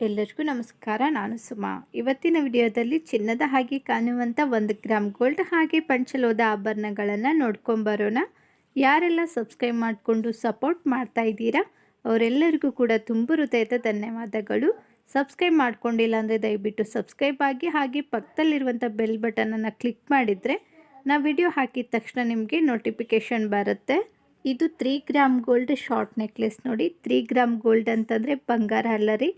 ಎಲ್ಲರಿಗೂ ನಮಸ್ಕಾರ, ನಾನು ಸುಮಾ. ಇವತ್ತಿನ ವಿಡಿಯೋದಲ್ಲಿ ಚಿನ್ನದ ಹಾಗೆ ಕಾಣುವಂಥ ಒಂದು ಗ್ರಾಮ್ ಗೋಲ್ಡ್ ಹಾಗೆ ಪಂಚಲೋದ ಆಭರಣಗಳನ್ನು ನೋಡ್ಕೊಂಬರೋಣ ಯಾರೆಲ್ಲ ಸಬ್ಸ್ಕ್ರೈಬ್ ಮಾಡಿಕೊಂಡು ಸಪೋರ್ಟ್ ಮಾಡ್ತಾ ಇದ್ದೀರಾ, ಅವರೆಲ್ಲರಿಗೂ ಕೂಡ ತುಂಬ ಹೃದಯದ ಧನ್ಯವಾದಗಳು. ಸಬ್ಸ್ಕ್ರೈಬ್ ಮಾಡ್ಕೊಂಡಿಲ್ಲ ಅಂದರೆ ದಯವಿಟ್ಟು ಸಬ್ಸ್ಕ್ರೈಬ್ ಆಗಿ ಹಾಗೆ ಪಕ್ಕದಲ್ಲಿರುವಂಥ ಬೆಲ್ ಬಟನನ್ನು ಕ್ಲಿಕ್ ಮಾಡಿದರೆ ನಾ ವಿಡಿಯೋ ಹಾಕಿದ ತಕ್ಷಣ ನಿಮಗೆ ನೋಟಿಫಿಕೇಷನ್ ಬರುತ್ತೆ. ಇದು three gram gold short necklace ನೋಡಿ. ತ್ರೀ ಗ್ರಾಮ್ ಗೋಲ್ಡ್ ಅಂತಂದರೆ ಬಂಗಾರ ಅಲ್ಲ ರೀ.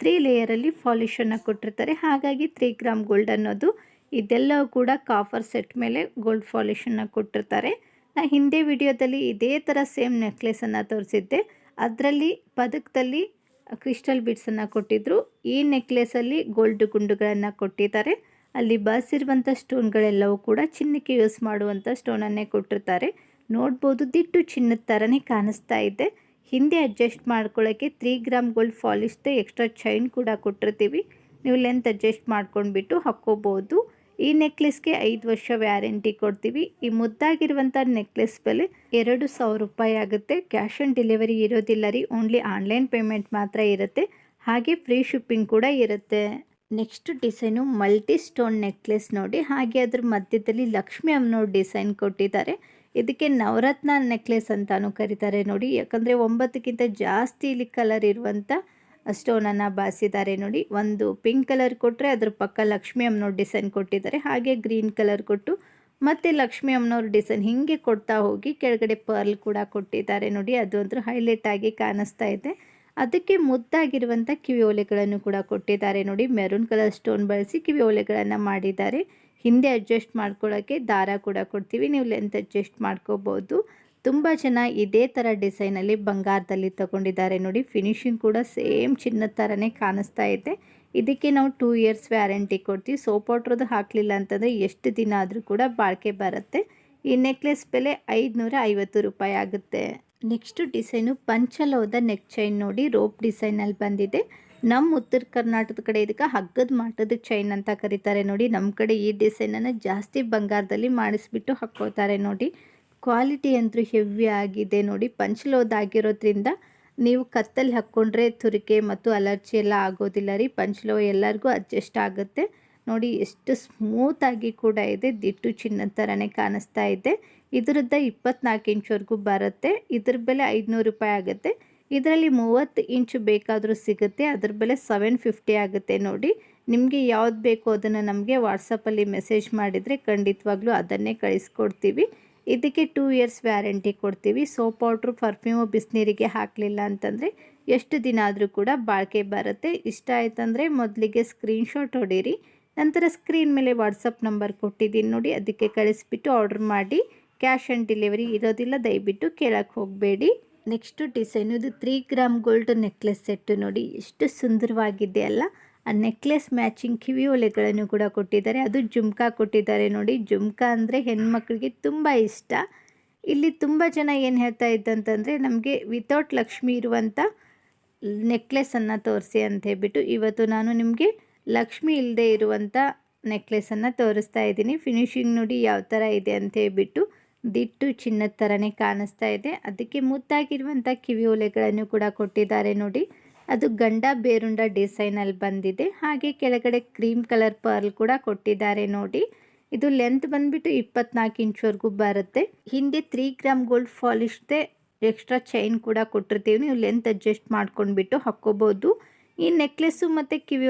ತ್ರೀ ಲೇಯರಲ್ಲಿ ಪಾಲಿಶನ್ನು ಕೊಟ್ಟಿರ್ತಾರೆ. ಹಾಗಾಗಿ ತ್ರೀ ಗ್ರಾಮ್ ಗೋಲ್ಡ್ ಅನ್ನೋದು ಇದೆಲ್ಲವೂ ಕೂಡ ಕಾಫರ್ ಸೆಟ್ ಮೇಲೆ ಗೋಲ್ಡ್ ಪಾಲಿಶನ್ನು ಕೊಟ್ಟಿರ್ತಾರೆ. ನಾ ಹಿಂದೆ ವಿಡಿಯೋದಲ್ಲಿ ಇದೇ ಥರ ಸೇಮ್ ನೆಕ್ಲೆಸನ್ನು ತೋರಿಸಿದ್ದೆ. ಅದರಲ್ಲಿ ಪದಕದಲ್ಲಿ ಕ್ರಿಸ್ಟಲ್ ಬಿಡ್ಸನ್ನು ಕೊಟ್ಟಿದ್ದರು ಈ ನೆಕ್ಲೆಸಲ್ಲಿ ಗೋಲ್ಡ್ ಗುಂಡುಗಳನ್ನು ಕೊಟ್ಟಿದ್ದಾರೆ. ಅಲ್ಲಿ ಬಳಸಿರುವಂಥ ಸ್ಟೋನ್ಗಳೆಲ್ಲವೂ ಕೂಡ ಚಿನ್ನಕ್ಕೆ ಯೂಸ್ ಮಾಡುವಂಥ ಸ್ಟೋನನ್ನೇ ಕೊಟ್ಟಿರ್ತಾರೆ. ನೋಡ್ಬೋದು ದಿಟ್ಟು ಚಿನ್ನದ ಥರನೇ ಕಾಣಿಸ್ತಾ ಇದೆ. ಹಿಂದೆ ಅಡ್ಜಸ್ಟ್ ಮಾಡ್ಕೊಳ್ಳೋಕ್ಕೆ ತ್ರೀ ಗ್ರಾಮ್ ಗೋಲ್ಡ್ ಫಾಲಿಶ್ದೆ ಎಕ್ಸ್ಟ್ರಾ ಚೈನ್ ಕೂಡ ಕೊಟ್ಟಿರ್ತೀವಿ. ನೀವು ಲೆಂತ್ ಅಡ್ಜಸ್ಟ್ ಮಾಡ್ಕೊಂಡ್ಬಿಟ್ಟು ಹಾಕ್ಕೋಬೋದು. ಈ ನೆಕ್ಲೆಸ್ಗೆ ಐದು ವರ್ಷ ವ್ಯಾರಂಟಿ ಕೊಡ್ತೀವಿ. ಈ ಮುದ್ದಾಗಿರುವಂಥ ನೆಕ್ಲೆಸ್ ಬೆಲೆ ಎರಡು ಸಾವಿರ ರೂಪಾಯಿ ಆಗುತ್ತೆ. ಕ್ಯಾಶ್ ಆನ್ ಡೆಲಿವರಿ ಇರೋದಿಲ್ಲ ರೀ. ಓನ್ಲಿ ಆನ್ಲೈನ್ ಪೇಮೆಂಟ್ ಮಾತ್ರ ಇರುತ್ತೆ. ಹಾಗೆ ಫ್ರೀ ಶಿಪ್ಪಿಂಗ್ ಕೂಡ ಇರುತ್ತೆ. Next design multi stone necklace ನೋಡಿ. ಹಾಗೆ ಅದ್ರ ಮಧ್ಯದಲ್ಲಿ ಲಕ್ಷ್ಮಿ ಅಮ್ಮನವ್ರು ಡಿಸೈನ್ ಕೊಟ್ಟಿದ್ದಾರೆ. ಇದಕ್ಕೆ ನವರತ್ನ ನೆಕ್ಲೆಸ್ ಅಂತಾನೂ ಕರೀತಾರೆ ನೋಡಿ. ಯಾಕಂದರೆ ಒಂಬತ್ತಕ್ಕಿಂತ ಜಾಸ್ತಿ ಇಲ್ಲಿ ಕಲರ್ ಇರುವಂಥ ಸ್ಟೋನನ್ನು ಬಾಸಿದ್ದಾರೆ ನೋಡಿ. ಒಂದು ಪಿಂಕ್ ಕಲರ್ ಕೊಟ್ಟರೆ ಅದ್ರ ಪಕ್ಕ ಲಕ್ಷ್ಮಿ ಅಮ್ಮನವ್ರ ಡಿಸೈನ್ ಕೊಟ್ಟಿದ್ದಾರೆ. ಹಾಗೆ ಗ್ರೀನ್ ಕಲರ್ ಕೊಟ್ಟು ಮತ್ತು ಲಕ್ಷ್ಮಿ ಅಮ್ಮನವ್ರ ಡಿಸೈನ್ ಹೀಗೆ ಕೊಡ್ತಾ ಹೋಗಿ ಕೆಳಗಡೆ ಪರ್ಲ್ ಕೂಡ ಕೊಟ್ಟಿದ್ದಾರೆ ನೋಡಿ. ಅದು ಹೈಲೈಟ್ ಆಗಿ ಕಾಣಿಸ್ತಾ ಇದೆ. ಅದಕ್ಕೆ ಮುದ್ದಾಗಿರುವಂಥ ಕಿವಿ ಓಲೆಗಳನ್ನು ಕೂಡ ಕೊಟ್ಟಿದ್ದಾರೆ ನೋಡಿ. ಮೆರೂನ್ ಕಲರ್ ಸ್ಟೋನ್ ಬಳಸಿ ಕಿವಿ ಓಲೆಗಳನ್ನು ಮಾಡಿದ್ದಾರೆ. ಹಿಂದೆ ಅಡ್ಜಸ್ಟ್ ಮಾಡ್ಕೊಳ್ಳೋಕ್ಕೆ ದಾರ ಕೂಡ ಕೊಡ್ತೀವಿ, ನೀವು ಲೆಂತ್ ಅಡ್ಜಸ್ಟ್ ಮಾಡ್ಕೋಬೋದು. ತುಂಬ ಜನ ಇದೇ ಥರ ಡಿಸೈನಲ್ಲಿ ಬಂಗಾರದಲ್ಲಿ ತಗೊಂಡಿದ್ದಾರೆ ನೋಡಿ ಫಿನಿಶಿಂಗ್ ಕೂಡ ಸೇಮ್ ಚಿನ್ನದ ಥರನೇ ಕಾಣಿಸ್ತಾ ಇದೆ. ಇದಕ್ಕೆ ನಾವು ಟೂ ಇಯರ್ಸ್ ವ್ಯಾರಂಟಿ ಕೊಡ್ತೀವಿ. ಸೋಪ್ ವಾಟ್ರದ್ದು ಹಾಕಲಿಲ್ಲ ಅಂತಂದರೆ ಎಷ್ಟು ದಿನ ಆದರೂ ಕೂಡ ಬಾಳಿಕೆ ಬರುತ್ತೆ. ಈ ನೆಕ್ಲೆಸ್ ಬೆಲೆ ಐದುನೂರ ಐವತ್ತು ರೂಪಾಯಿ ಆಗುತ್ತೆ. ನೆಕ್ಸ್ಟು ಡಿಸೈನು ಪಂಚಲೋದ ನೆಕ್ ಚೈನ್ ನೋಡಿ ರೋಪ್ ಡಿಸೈನಲ್ಲಿ ಬಂದಿದೆ. ನಮ್ಮ ಉತ್ತರ ಕರ್ನಾಟಕದ ಕಡೆ ಇದಕ್ಕೆ ಹಗ್ಗದ ಮಾಟದ ಚೈನ್ ಅಂತ ಕರೀತಾರೆ ನೋಡಿ. ನಮ್ಮ ಕಡೆ ಈ ಡಿಸೈನನ್ನು ಜಾಸ್ತಿ ಬಂಗಾರದಲ್ಲಿ ಮಾಡಿಸ್ಬಿಟ್ಟು ಹಾಕೋತಾರೆ ನೋಡಿ. ಕ್ವಾಲಿಟಿ ಅಂತೂ ಹೆವಿ ಆಗಿದೆ ನೋಡಿ. ಪಂಚಲೋದಾಗಿರೋದ್ರಿಂದ ನೀವು ಕತ್ತಲ್ಲಿ ಹಾಕ್ಕೊಂಡ್ರೆ ತುರಿಕೆ ಮತ್ತು ಅಲರ್ಜಿ ಎಲ್ಲ ಆಗೋದಿಲ್ಲ ರೀ. ಪಂಚಲೋ ಎಲ್ಲರಿಗೂ ಅಡ್ಜಸ್ಟ್ ಆಗುತ್ತೆ. ನೋಡಿ ಎಷ್ಟು ಸ್ಮೂತಾಗಿ ಕೂಡ ಇದೆ. ದಿಟ್ಟು ಚಿನ್ನದ ಥರನೇ ಕಾಣಿಸ್ತಾ ಇದೆ. ಇದರದ್ದು ಇಪ್ಪತ್ನಾಲ್ಕು ಇಂಚ್ವರೆಗೂ ಬರುತ್ತೆ. ಇದ್ರ ಬೆಲೆ ಐದುನೂರು ರೂಪಾಯಿ ಆಗುತ್ತೆ. ಇದರಲ್ಲಿ ಮೂವತ್ತು ಇಂಚು ಬೇಕಾದರೂ ಸಿಗುತ್ತೆ. ಅದ್ರ ಬೆಲೆ ಸೆವೆನ್ ಫಿಫ್ಟಿ ಆಗುತ್ತೆ ನೋಡಿ. ನಿಮಗೆ ಯಾವ್ದು ಬೇಕೋ ಅದನ್ನು ನಮಗೆ ವಾಟ್ಸಪ್ಪಲ್ಲಿ ಮೆಸೇಜ್ ಮಾಡಿದರೆ ಖಂಡಿತವಾಗ್ಲೂ ಅದನ್ನೇ ಕಳಿಸ್ಕೊಡ್ತೀವಿ. ಇದಕ್ಕೆ ಟೂ ಇಯರ್ಸ್ ವ್ಯಾರಂಟಿ ಕೊಡ್ತೀವಿ. ಸೋಪ್ ಪೌಡ್ರು ಪರ್ಫ್ಯೂಮು ಬಿಸಿನೀರಿಗೆ ಹಾಕಲಿಲ್ಲ ಅಂತಂದರೆ ಎಷ್ಟು ದಿನ ಆದರೂ ಕೂಡ ಬಾಳಿಕೆ ಬರುತ್ತೆ. ಇಷ್ಟ ಆಯ್ತಂದರೆ ಮೊದಲಿಗೆ ಸ್ಕ್ರೀನ್ಶಾಟ್ ಹೊಡೀರಿ. ನಂತರ ಸ್ಕ್ರೀನ್ ಮೇಲೆ ವಾಟ್ಸಪ್ ನಂಬರ್ ಕೊಟ್ಟಿದ್ದೀನಿ ನೋಡಿ. ಅದಕ್ಕೆ ಕಳಿಸ್ಬಿಟ್ಟು ಆರ್ಡ್ರ್ ಮಾಡಿ. ಕ್ಯಾಶ್ ಆನ್ ಡೆಲಿವರಿ ಇರೋದಿಲ್ಲ, ದಯವಿಟ್ಟು ಕೇಳಕ್ಕೆ ಹೋಗಬೇಡಿ. ನೆಕ್ಸ್ಟು ಡಿಸೈನು ಇದು three gram gold necklace set ನೋಡಿ, ಎಷ್ಟು ಸುಂದರವಾಗಿದೆ ಅಲ್ಲ. ಆ ನೆಕ್ಲೆಸ್ ಮ್ಯಾಚಿಂಗ್ ಕಿವಿ ಒಲೆಗಳನ್ನು ಕೂಡ ಕೊಟ್ಟಿದ್ದಾರೆ. ಅದು ಜುಮ್ಕಾ ಕೊಟ್ಟಿದ್ದಾರೆ ನೋಡಿ. ಜುಮ್ಕಾ ಅಂದರೆ ಹೆಣ್ಮಕ್ಳಿಗೆ ತುಂಬ ಇಷ್ಟ. ಇಲ್ಲಿ ತುಂಬ ಜನ ಏನು ಹೇಳ್ತಾ ಇದ್ದಂತಂದರೆ, ನಮಗೆ ವಿತೌಟ್ ಲಕ್ಷ್ಮಿ ಇರುವಂಥ ನೆಕ್ಲೆಸನ್ನು ತೋರಿಸಿ ಅಂತ ಹೇಳ್ಬಿಟ್ಟು, ಇವತ್ತು ನಾನು ನಿಮಗೆ ಲಕ್ಷ್ಮಿ ಇಲ್ಲದೆ ಇರುವಂಥ ನೆಕ್ಲೆಸನ್ನು ತೋರಿಸ್ತಾ ಇದ್ದೀನಿ. ಫಿನಿಶಿಂಗ್ ನೋಡಿ ಯಾವ ಥರ ಇದೆ ಅಂತ ಹೇಳ್ಬಿಟ್ಟು ದಿಟ್ಟು ಚಿನ್ನದ ಥರನೇ ಕಾಣಿಸ್ತಾ ಇದೆ. ಅದಕ್ಕೆ ಮುದ್ದಾಗಿರುವಂಥ ಕಿವಿ ಒಲೆಗಳನ್ನು ಕೂಡ ಕೊಟ್ಟಿದ್ದಾರೆ ನೋಡಿ. ಅದು ಗಂಡ ಬೇರುಂಡ ಡಿಸೈನಲ್ಲಿ ಬಂದಿದೆ. ಹಾಗೆ ಕೆಳಗಡೆ ಕ್ರೀಮ್ ಕಲರ್ ಪರ್ಲ್ ಕೂಡ ಕೊಟ್ಟಿದ್ದಾರೆ ನೋಡಿ. ಇದು ಲೆಂತ್ ಬಂದ್ಬಿಟ್ಟು ಇಪ್ಪತ್ನಾಲ್ಕು ಇಂಚ್ವರೆಗೂ ಬರುತ್ತೆ. ಹಿಂದೆ ತ್ರೀ ಗ್ರಾಮ್ ಗೋಲ್ಡ್ ಫಾಲಿಶ್ದೆ ಎಕ್ಸ್ಟ್ರಾ ಚೈನ್ ಕೂಡ ಕೊಟ್ಟಿರ್ತೀವಿ. ನೀವು ಲೆಂತ್ ಅಡ್ಜಸ್ಟ್ ಮಾಡ್ಕೊಂಡ್ಬಿಟ್ಟು ಹಾಕ್ಕೋಬೋದು. ಈ ನೆಕ್ಲೆಸ್ಸು ಮತ್ತು ಕಿವಿ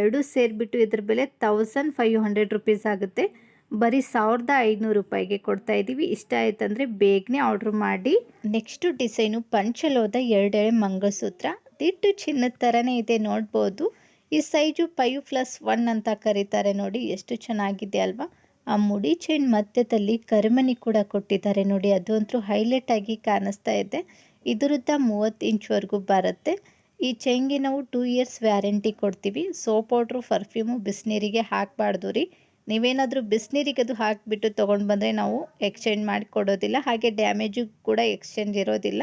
ಎರಡೂ ಸೇರಿಬಿಟ್ಟು ಇದ್ರ ಬೆಲೆ ತೌಸಂಡ್ ಫೈವ್ ಹಂಡ್ರೆಡ್ ರುಪೀಸ್ ಆಗುತ್ತೆ. ಬರೀ ಸಾವಿರದ ಐನೂರು ರೂಪಾಯಿಗೆ ಕೊಡ್ತಾ ಇದ್ದೀವಿ. ಇಷ್ಟ ಆಯ್ತಂದರೆ ಬೇಗನೆ ಆರ್ಡ್ರ್ ಮಾಡಿ. ನೆಕ್ಸ್ಟು ಡಿಸೈನು ಪಂಚಲೋದ ಎರಡೆಳೆ ಮಂಗಲಸೂತ್ರ ದಿಟ್ಟು ಚಿನ್ನದ ಥರನೇ ಇದೆ, ನೋಡ್ಬೋದು. ಈ ಸೈಜು ಫೈವ್ ಪ್ಲಸ್ ಒನ್ ಅಂತ ಕರೀತಾರೆ ನೋಡಿ, ಎಷ್ಟು ಚೆನ್ನಾಗಿದೆ ಅಲ್ವಾ? ಆ ಮುಡಿ ಚೈನ್ ಮಧ್ಯದಲ್ಲಿ ಕರಿಮಣಿ ಕೂಡ ಕೊಟ್ಟಿದ್ದಾರೆ ನೋಡಿ, ಅದು ಅಂತೂ ಹೈಲೈಟ್ ಆಗಿ ಕಾಣಿಸ್ತಾ ಇದೆ. ಇದರದ್ದ ಮೂವತ್ತು ಇಂಚ್ವರೆಗೂ ಬರುತ್ತೆ. ಈ ಚೈನ್ಗೆ ನಾವು ಟೂ ಇಯರ್ಸ್ ವ್ಯಾರಂಟಿ ಕೊಡ್ತೀವಿ. ಸೋಪ್ ಪೌಡ್ರು ಪರ್ಫ್ಯೂಮು ಬಿಸಿನೀರಿಗೆ ಹಾಕಬಾರ್ದು ರೀ. ನೀವೇನಾದರೂ ಬಿಸಿನೀರಿಗೆ ಅದು ಹಾಕಿಬಿಟ್ಟು ತೊಗೊಂಡು ಬಂದರೆ ನಾವು ಎಕ್ಸ್ಚೇಂಜ್ ಮಾಡಿ ಕೊಡೋದಿಲ್ಲ ಹಾಗೆ ಡ್ಯಾಮೇಜು ಕೂಡ ಎಕ್ಸ್ಚೇಂಜ್ ಇರೋದಿಲ್ಲ.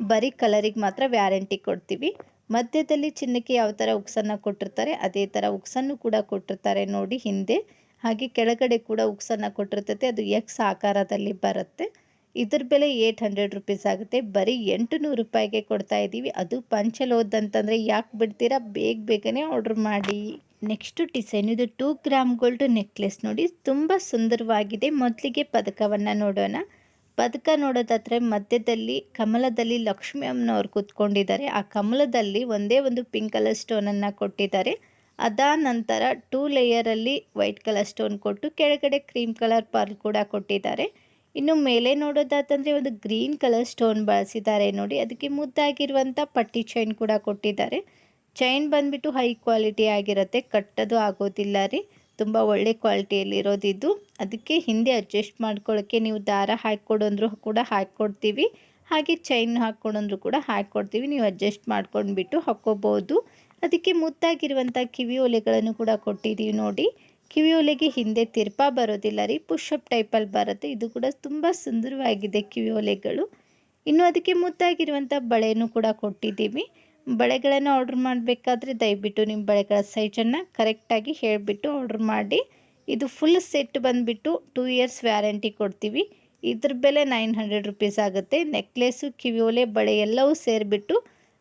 ಬರೀ ಕಲರಿಗೆ ಮಾತ್ರ ವ್ಯಾರಂಟಿ ಕೊಡ್ತೀವಿ. ಮಧ್ಯದಲ್ಲಿ ಚಿನ್ನಕ್ಕೆ ಯಾವ ಥರ ಉಕ್ಸನ್ನು ಕೊಟ್ಟಿರ್ತಾರೆ, ಅದೇ ಥರ ಉಕ್ಸನ್ನು ಕೂಡ ಕೊಟ್ಟಿರ್ತಾರೆ ನೋಡಿ ಹಿಂದೆ. ಹಾಗೆ ಕೆಳಗಡೆ ಕೂಡ ಉಕ್ಸನ್ನು ಕೊಟ್ಟಿರ್ತೈತೆ, ಅದು ಎಕ್ಸ್ ಆಕಾರದಲ್ಲಿ ಬರುತ್ತೆ. ಇದ್ರ ಬೆಲೆ ಏಯ್ಟ್ ಹಂಡ್ರೆಡ್ ರುಪೀಸ್ ಆಗುತ್ತೆ. ಬರೀ ಎಂಟು ನೂರು ರೂಪಾಯಿಗೆ ಕೊಡ್ತಾ ಇದ್ದೀವಿ. ಅದು ಪಂಚಲ್ ಹೋದಂತಂದರೆ ಯಾಕೆ ಬಿಡ್ತೀರಾ? ಬೇಗ ಬೇಗನೆ ಆರ್ಡ್ರ್ ಮಾಡಿ. ನೆಕ್ಸ್ಟ್ ಡಿಸೈನ್ ಇದು ಟೂ ಗ್ರಾಮ್ ಗೋಲ್ಡ್ ನೆಕ್ಲೆಸ್ ನೋಡಿ, ತುಂಬ ಸುಂದರವಾಗಿದೆ. ಮೊದಲಿಗೆ ಪದಕವನ್ನು ನೋಡೋಣ. ಪದಕ ನೋಡೋದಾದರೆ ಮಧ್ಯದಲ್ಲಿ ಕಮಲದಲ್ಲಿ ಲಕ್ಷ್ಮೀ ಅಮ್ಮನವ್ರು ಕೂತ್ಕೊಂಡಿದ್ದಾರೆ. ಆ ಕಮಲದಲ್ಲಿ ಒಂದೇ ಒಂದು ಪಿಂಕ್ ಕಲರ್ ಸ್ಟೋನನ್ನು ಕೊಟ್ಟಿದ್ದಾರೆ. ಅದಾದ ನಂತರ ಟೂ ಲೇಯರಲ್ಲಿ ವೈಟ್ ಕಲರ್ ಸ್ಟೋನ್ ಕೊಟ್ಟು ಕೆಳಗಡೆ ಕ್ರೀಮ್ ಕಲರ್ ಪರ್ಲ್ ಕೂಡ ಕೊಟ್ಟಿದ್ದಾರೆ. ಇನ್ನು ಮೇಲೆ ನೋಡೋದಾತಂದರೆ ಒಂದು ಗ್ರೀನ್ ಕಲರ್ ಸ್ಟೋನ್ ಬಳಸಿದ್ದಾರೆ ನೋಡಿ, ಅದಕ್ಕೆ ಮುದ್ದಾಗಿರುವಂಥ ಪಟ್ಟಿ ಚೈನ್ ಕೂಡ ಕೊಟ್ಟಿದ್ದಾರೆ. ಚೈನ್ ಬಂದ್ಬಿಟ್ಟು ಹೈ ಕ್ವಾಲಿಟಿ ಆಗಿರುತ್ತೆ, ಕಟ್ಟೋದು ಆಗೋದಿಲ್ಲ ರೀ. ತುಂಬ ಒಳ್ಳೆ ಕ್ವಾಲಿಟಿಯಲ್ಲಿ ಇರೋದಿದ್ದು. ಅದಕ್ಕೆ ಹಿಂದೆ ಅಡ್ಜಸ್ಟ್ ಮಾಡ್ಕೊಳ್ಳೋಕ್ಕೆ ನೀವು ದಾರ ಹಾಕ್ಕೊಡಂದ್ರು ಕೂಡ ಹಾಕ್ಕೊಡ್ತೀವಿ. ಹಾಗೆ ಚೈನ್ ಹಾಕ್ಕೊಡಂದ್ರು ಕೂಡ ಹಾಕ್ಕೊಡ್ತೀವಿ. ನೀವು ಅಡ್ಜಸ್ಟ್ ಮಾಡ್ಕೊಂಡ್ಬಿಟ್ಟು ಹಾಕ್ಕೋಬೋದು. ಅದಕ್ಕೆ ಮುದ್ದಾಗಿರುವಂಥ ಕಿವಿ ಒಲೆಗಳನ್ನು ಕೂಡ ಕೊಟ್ಟಿದ್ದೀವಿ ನೋಡಿ. ಕಿವಿ ಒಲೆಗೆ ಹಿಂದೆ ತಿರ್ಪ ಬರೋದಿಲ್ಲ ರೀ. ಪುಷಪ್ ಟೈಪಲ್ಲಿ ಬರುತ್ತೆ. ಇದು ಕೂಡ ತುಂಬ ಸುಂದರವಾಗಿದೆ ಕಿವಿ ಒಲೆಗಳು ಇನ್ನು ಅದಕ್ಕೆ ಮುದ್ದಾಗಿರುವಂಥ ಬಳೆಯನ್ನು ಕೂಡ ಕೊಟ್ಟಿದ್ದೀವಿ. ಬಳೆಗಳನ್ನು ಆರ್ಡ್ರ್ ಮಾಡಬೇಕಾದ್ರೆ ದಯವಿಟ್ಟು ನಿಮ್ಮ ಬಳೆಗಳ ಸೈಜನ್ನು ಕರೆಕ್ಟಾಗಿ ಹೇಳಿಬಿಟ್ಟು ಆರ್ಡ್ರ್ ಮಾಡಿ. ಇದು ಫುಲ್ ಸೆಟ್ ಬಂದುಬಿಟ್ಟು ಟೂ ಇಯರ್ಸ್ ವ್ಯಾರಂಟಿ ಕೊಡ್ತೀವಿ. ಇದ್ರ ಬೆಲೆ ನೈನ್ ಹಂಡ್ರೆಡ್ ರುಪೀಸ್ ಆಗುತ್ತೆ. ನೆಕ್ಲೆಸು ಕಿವಿಯೋಲೆ, ಬಳೆ ಎಲ್ಲವೂ ಸೇರಿಬಿಟ್ಟು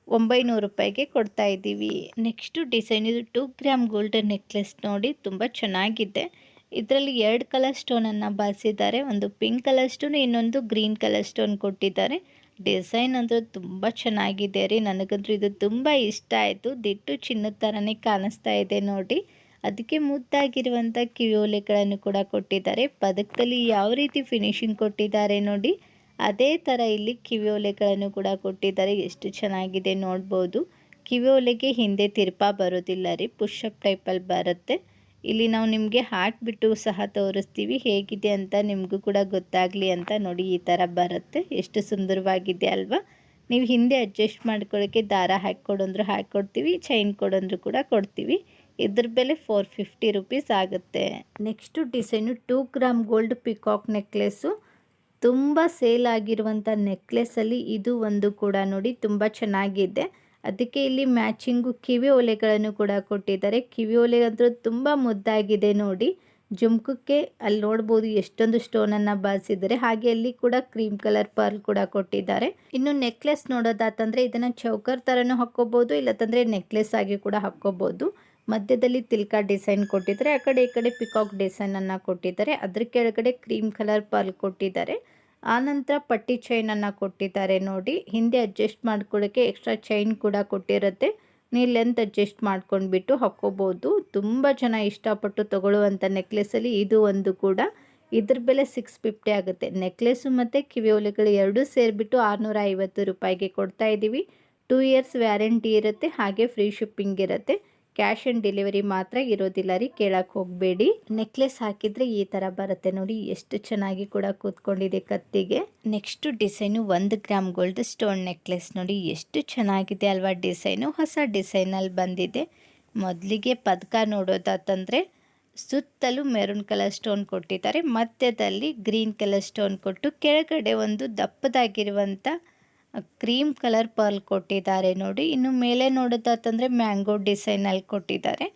ಒಂಬೈನೂರು ರೂಪಾಯಿಗೆ ಕೊಡ್ತಾ ಇದ್ದೀವಿ. ನೆಕ್ಸ್ಟು ಡಿಸೈನ್ ಇದು ಟೂ ಗ್ರಾಮ್ ಗೋಲ್ಡನ್ ನೆಕ್ಲೆಸ್ ನೋಡಿ ತುಂಬ ಚೆನ್ನಾಗಿದೆ. ಇದರಲ್ಲಿ ಎರಡು ಕಲರ್ ಸ್ಟೋನನ್ನು ಬಳಸಿದ್ದಾರೆ ಒಂದು ಪಿಂಕ್ ಕಲರ್ ಸ್ಟೋನ್ ಇನ್ನೊಂದು ಗ್ರೀನ್ ಕಲರ್ ಸ್ಟೋನ್ ಕೊಟ್ಟಿದ್ದಾರೆ. ಡಿಸೈನ್ ಅಂದ್ರೆ ತುಂಬ ಚೆನ್ನಾಗಿದೆ ರೀ. ನನಗಂತೂ ಇದು ತುಂಬ ಇಷ್ಟ ಆಯಿತು. ದಿಟ್ಟು ಚಿನ್ನದ ಥರನೇ ಕಾಣಿಸ್ತಾ ಇದೆ ನೋಡಿ. ಅದಕ್ಕೆ ಮುದ್ದಾಗಿರುವಂಥ ಕಿವಿಯೋಲೆಗಳನ್ನು ಕೂಡ ಕೊಟ್ಟಿದ್ದಾರೆ. ಪದಕದಲ್ಲಿ ಯಾವ ರೀತಿ ಫಿನಿಶಿಂಗ್ ಕೊಟ್ಟಿದ್ದಾರೆ ನೋಡಿ. ಅದೇ ಥರ ಇಲ್ಲಿ ಕಿವಿಯೋಲೆಗಳನ್ನು ಕೂಡ ಕೊಟ್ಟಿದ್ದಾರೆ. ಎಷ್ಟು ಚೆನ್ನಾಗಿದೆ ನೋಡ್ಬೋದು. ಕಿವಿಯೋಲೆಗೆ ಹಿಂದೆ ತಿರ್ಪಾ ಬರೋದಿಲ್ಲ ರೀ. ಪುಷಪ್ ಟೈಪಲ್ಲಿ ಬರುತ್ತೆ. ಇಲ್ಲಿ ನಾವು ನಿಮಗೆ ಹಾಕಿಬಿಟ್ಟು ಸಹ ತೋರಿಸ್ತೀವಿ. ಹೇಗಿದೆ ಅಂತ ನಿಮಗೂ ಕೂಡ ಗೊತ್ತಾಗಲಿ ಅಂತ ನೋಡಿ ಈ ಥರ ಬರುತ್ತೆ. ಎಷ್ಟು ಸುಂದರವಾಗಿದೆ ಅಲ್ವಾ? ನೀವು ಹಿಂದೆ ಅಡ್ಜಸ್ಟ್ ಮಾಡ್ಕೊಳ್ಳೋಕ್ಕೆ ದಾರ ಹಾಕ್ಕೊಡಂದ್ರು ಹಾಕ್ಕೊಡ್ತೀವಿ ಚೈನ್ ಕೊಡಂದ್ರು ಕೂಡ ಕೊಡ್ತೀವಿ. ಇದ್ರ ಬೆಲೆ ಫೋರ್ ಫಿಫ್ಟಿ ರುಪೀಸ್ ಆಗುತ್ತೆ. Next design two gram gold peacock necklace ತುಂಬ ಸೇಲ್ ಆಗಿರುವಂಥ ನೆಕ್ಲೆಸ್ಸಲ್ಲಿ ಇದು ಒಂದು ಕೂಡ ನೋಡಿ ತುಂಬ ಚೆನ್ನಾಗಿದೆ. ಅದಕ್ಕೆ ಇಲ್ಲಿ ಮ್ಯಾಚಿಂಗು ಕಿವಿ ಒಲೆಗಳನ್ನು ಕೂಡ ಕೊಟ್ಟಿದ್ದಾರೆ. ಕಿವಿ ಒಲೆ ಅಂತೂ ತುಂಬ ಮುದ್ದಾಗಿದೆ ನೋಡಿ. ಜುಮ್ಕಕ್ಕೆ ಅಲ್ಲಿ ನೋಡ್ಬೋದು ಎಷ್ಟೊಂದು ಸ್ಟೋನನ್ನು ಬಳಸಿದ್ದಾರೆ ಹಾಗೆ ಅಲ್ಲಿ ಕೂಡ ಕ್ರೀಮ್ ಕಲರ್ ಪರ್ಲ್ ಕೂಡ ಕೊಟ್ಟಿದ್ದಾರೆ. ಇನ್ನು ನೆಕ್ಲೆಸ್ ನೋಡೋದಾತಂದರೆ ಇದನ್ನು ಚೌಕರ್ ಥರನೂ ಹಾಕ್ಕೋಬೋದು ಇಲ್ಲತ್ತಂದರೆ ನೆಕ್ಲೆಸ್ ಆಗಿ ಕೂಡ ಹಾಕ್ಕೋಬೋದು. ಮಧ್ಯದಲ್ಲಿ ತಿಲ್ಕ ಡಿಸೈನ್ ಕೊಟ್ಟಿದ್ದಾರೆ, ಆ ಕಡೆ ಈ ಕಡೆ ಪಿಕಾಕ್ ಡಿಸೈನನ್ನು ಕೊಟ್ಟಿದ್ದಾರೆ. ಅದ್ರ ಕೆಳಗಡೆ ಕ್ರೀಮ್ ಕಲರ್ ಪರ್ಲ್ ಕೊಟ್ಟಿದ್ದಾರೆ. ಆನಂತರ ಪಟ್ಟಿ ಚೈನನ್ನು ಕೊಟ್ಟಿದ್ದಾರೆ ನೋಡಿ. ಹಿಂದೆ ಅಡ್ಜಸ್ಟ್ ಮಾಡ್ಕೊಳ್ಳೋಕ್ಕೆ ಎಕ್ಸ್ಟ್ರಾ ಚೈನ್ ಕೂಡ ಕೊಟ್ಟಿರುತ್ತೆ. ನೀವು ಲೆಂತ್ ಅಡ್ಜಸ್ಟ್ ಮಾಡ್ಕೊಂಡ್ಬಿಟ್ಟು ಹಾಕ್ಕೋಬೋದು. ತುಂಬ ಜನ ಇಷ್ಟಪಟ್ಟು ತೊಗೊಳ್ಳುವಂಥ ನೆಕ್ಲೆಸಲ್ಲಿ ಇದು ಒಂದು ಕೂಡ. ಇದ್ರ ಬೆಲೆ ಸಿಕ್ಸ್ ಫಿಫ್ಟಿ ಆಗುತ್ತೆ. ನೆಕ್ಲೆಸ್ಸು ಮತ್ತು ಕಿವಿಯೋಲೆಗಳು ಎರಡೂ ಸೇರಿಬಿಟ್ಟು ಆರುನೂರ ಐವತ್ತು ರೂಪಾಯಿಗೆ ಕೊಡ್ತಾ ಇದ್ದೀವಿ ಟೂ ಇಯರ್ಸ್ ವ್ಯಾರಂಟಿ ಇರುತ್ತೆ. ಹಾಗೆ ಫ್ರೀ ಶಿಪ್ಪಿಂಗ್ ಇರುತ್ತೆ. ಕ್ಯಾಶ್ ಆನ್ ಡೆಲಿವರಿ ಮಾತ್ರ ಇರೋದಿಲ್ಲ ರೀ ಕೇಳಕ್ಕೆ ಹೋಗಬೇಡಿ. ನೆಕ್ಲೆಸ್ ಹಾಕಿದರೆ ಈ ಥರ ಬರುತ್ತೆ ನೋಡಿ, ಎಷ್ಟು ಚೆನ್ನಾಗಿ ಕೂಡ ಕೂತ್ಕೊಂಡಿದೆ ಕತ್ತಿಗೆ. ನೆಕ್ಸ್ಟ್ ಡಿಸೈನು ಒಂದು ಗ್ರಾಮ್ ಗೋಲ್ಡ್ ಸ್ಟೋನ್ ನೆಕ್ಲೆಸ್ ನೋಡಿ, ಎಷ್ಟು ಚೆನ್ನಾಗಿದೆ ಅಲ್ವಾ ಡಿಸೈನು, ಹೊಸ ಡಿಸೈನಲ್ಲಿ ಬಂದಿದೆ. ಮೊದಲಿಗೆ ಪದಕ ನೋಡೋದಾತಂದರೆ, ಸುತ್ತಲೂ ಮೆರೂನ್ ಕಲರ್ ಸ್ಟೋನ್ ಕೊಟ್ಟಿದ್ದಾರೆ, ಮಧ್ಯದಲ್ಲಿ ಗ್ರೀನ್ ಕಲರ್ ಸ್ಟೋನ್ ಕೊಟ್ಟು ಕೆಳಗಡೆ ಒಂದು ದಪ್ಪದಾಗಿರುವಂಥ ಕ್ರೀಮ್ ಕಲರ್ ಪರ್ಲ್ ಕೊಟ್ಟಿದ್ದಾರೆ ನೋಡಿ. ಇನ್ನು ಮೇಲೆ ನೋಡೋದಾತಂದರೆ ಮ್ಯಾಂಗೋ ಡಿಸೈನಲ್ಲಿ ಕೊಟ್ಟಿದ್ದಾರೆ.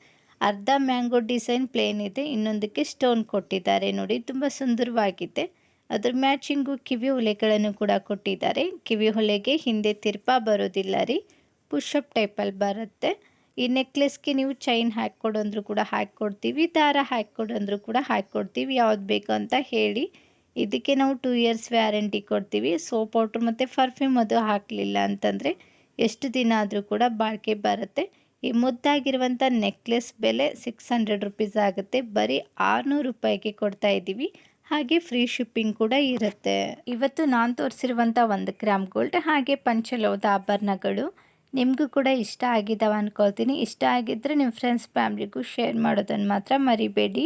ಅರ್ಧ ಮ್ಯಾಂಗೋ ಡಿಸೈನ್ ಪ್ಲೇನ್ ಇದೆ, ಇನ್ನೊಂದಕ್ಕೆ ಸ್ಟೋನ್ ಕೊಟ್ಟಿದ್ದಾರೆ ನೋಡಿ. ತುಂಬ ಸುಂದರವಾಗಿದೆ. ಅದ್ರ ಮ್ಯಾಚಿಂಗು ಕಿವಿ ಹೊಲೆಗಳನ್ನು ಕೂಡ ಕೊಟ್ಟಿದ್ದಾರೆ. ಕಿವಿ ಹೊಲೆಗೆ ಹಿಂದೆ ತಿರ್ಪ ಬರೋದಿಲ್ಲ ರೀ. ಪುಷಪ್ ಟೈಪಲ್ಲಿ ಬರುತ್ತೆ. ಈ ನೆಕ್ಲೆಸ್ಗೆ ನೀವು ಚೈನ್ ಹಾಕ್ಕೊಡಂದ್ರು ಕೂಡ ಹಾಕ್ಕೊಡ್ತೀವಿ, ದಾರ ಹಾಕ್ಕೊಡಂದ್ರು ಕೂಡ ಹಾಕ್ಕೊಡ್ತೀವಿ. ಯಾವ್ದು ಬೇಕು ಅಂತ ಹೇಳಿ ಇದಕ್ಕೆ ನಾವು ಟೂ ಇಯರ್ಸ್ ವ್ಯಾರಂಟಿ ಕೊಡ್ತೀವಿ. ಸೋಪ್ ಪೌಡ್ರ್ ಮತ್ತು ಪರ್ಫ್ಯೂಮ್ ಅದು ಹಾಕಲಿಲ್ಲ ಅಂತಂದರೆ ಎಷ್ಟು ದಿನ ಆದರೂ ಕೂಡ ಬಾಳಿಕೆ ಬರುತ್ತೆ. ಈ ಮುದ್ದಾಗಿರುವಂಥ ನೆಕ್ಲೆಸ್ ಬೆಲೆ ಸಿಕ್ಸ್ ಹಂಡ್ರೆಡ್ ರುಪೀಸ್ ಆಗುತ್ತೆ. ಬರೀ ಆರುನೂರು ರೂಪಾಯಿಗೆ ಕೊಡ್ತಾ ಇದ್ದೀವಿ. ಹಾಗೆ ಫ್ರೀ ಶಿಪ್ಪಿಂಗ್ ಕೂಡ ಇರುತ್ತೆ. ಇವತ್ತು ನಾನು ತೋರಿಸಿರುವಂಥ ಒಂದು ಗ್ರಾಮ್ ಗೋಲ್ಡ್ ಹಾಗೆ ಪಂಚಲೋದ ಆಭರಣಗಳು. ನಿಮಗೂ ಕೂಡ ಇಷ್ಟ ಆಗಿದ್ದಾವೆ ಅಂದ್ಕೊಳ್ತೀನಿ ಇಷ್ಟ ಆಗಿದ್ದರೆ ನಿಮ್ಮ ಫ್ರೆಂಡ್ಸ್ ಫ್ಯಾಮ್ಲಿಗೂ ಶೇರ್ ಮಾಡೋದನ್ನು ಮಾತ್ರ ಮರಿಬೇಡಿ.